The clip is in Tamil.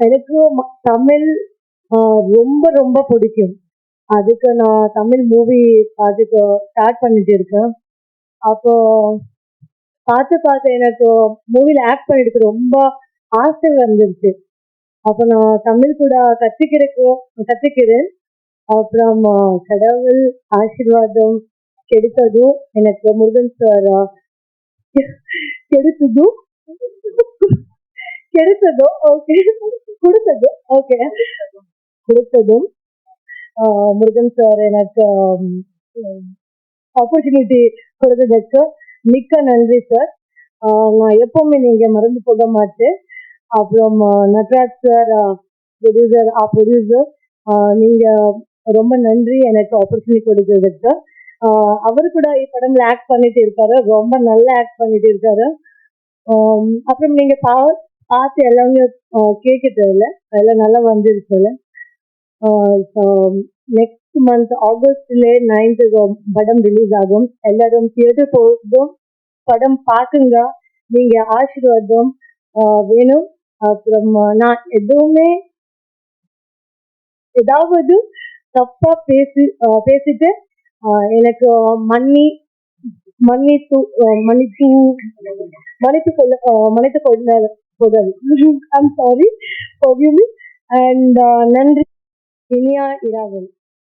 எனக்கு ம- தமிழ் ரொம்ப ரொம்ப பிடிக்கும். அதுக்கு நான் தமிழ் மூவி பார்த்துட்டு ஸ்டார்ட் பண்ணிட்டு இருக்கேன். அப்போ பார்த்து பார்த்து எனக்கு மூவியில் ஆக்ட் பண்ணிட்டு ரொம்ப ஆசை வந்துருச்சு. அப்போ நான் தமிழ் கூட கற்றுக்கிறக்கோ கற்றுக்கிறேன் அப்புறம் கடவுள் ஆசீர்வாதம் கிடைத்ததும் எனக்கு முருகன் சார் கெடுத்ததும் கெடுத்ததும் ஓகே கொடுத்தது ஓகே கொடுத்ததும் முருகன் சார் எனக்கு ஆப்பர்ச்சுனிட்டி கொடுத்ததுக்கு மிக்க நன்றி சார் நான் எப்பவுமே நீங்க மறந்து போக மாட்டேன். அப்புறம் நட்ராஜ் சார் ப்ரொடியூசர் ஆ ப்ரொடியூசர் நீங்க ரொம்ப நன்றி எனக்கு ஆப்பர்ச்சுனிட்டி கொடுத்ததுக்கு அவர் அவரு கூட இப்படம்ல ஆக்ட் பண்ணிட்டு இருக்காரு. ரொம்ப நல்லா ஆக்ட் பண்ணிட்டு இருக்காரு. அப்புறம் நீங்க பா பார்த்து எல்லாமே கேட்கிட்டு இல்லை எல்லாம் நல்லா வந்துருச்சுல நெக்ஸ்ட் மந்த் ஆகஸ்ட்ல நைன்த் படம் ரிலீஸ் ஆகும். எல்லாரும் தியேட்டர் போதும் படம் பார்க்குங்க. நீங்க ஆசீர்வாதம் வேணும். அப்புறம் நான் எதுவுமே ஏதாவது தப்பா பேசி ஆஹ், பேசிட்டு ஆஹ், எனக்கு மன்னி மன்னித்து மன்னித்து மன்னித்து கொள்ள மன்னித்து கொள்ள ಹೋಗಲ್ಲ ಐ ಆಮ್ ಸಾರಿ ಹೋಗಿಲ್ಲ ಆ್ಯಂಡ್ ನನ್ನ ದುನಿಯಾ ಇರಾಗಲ್ಲ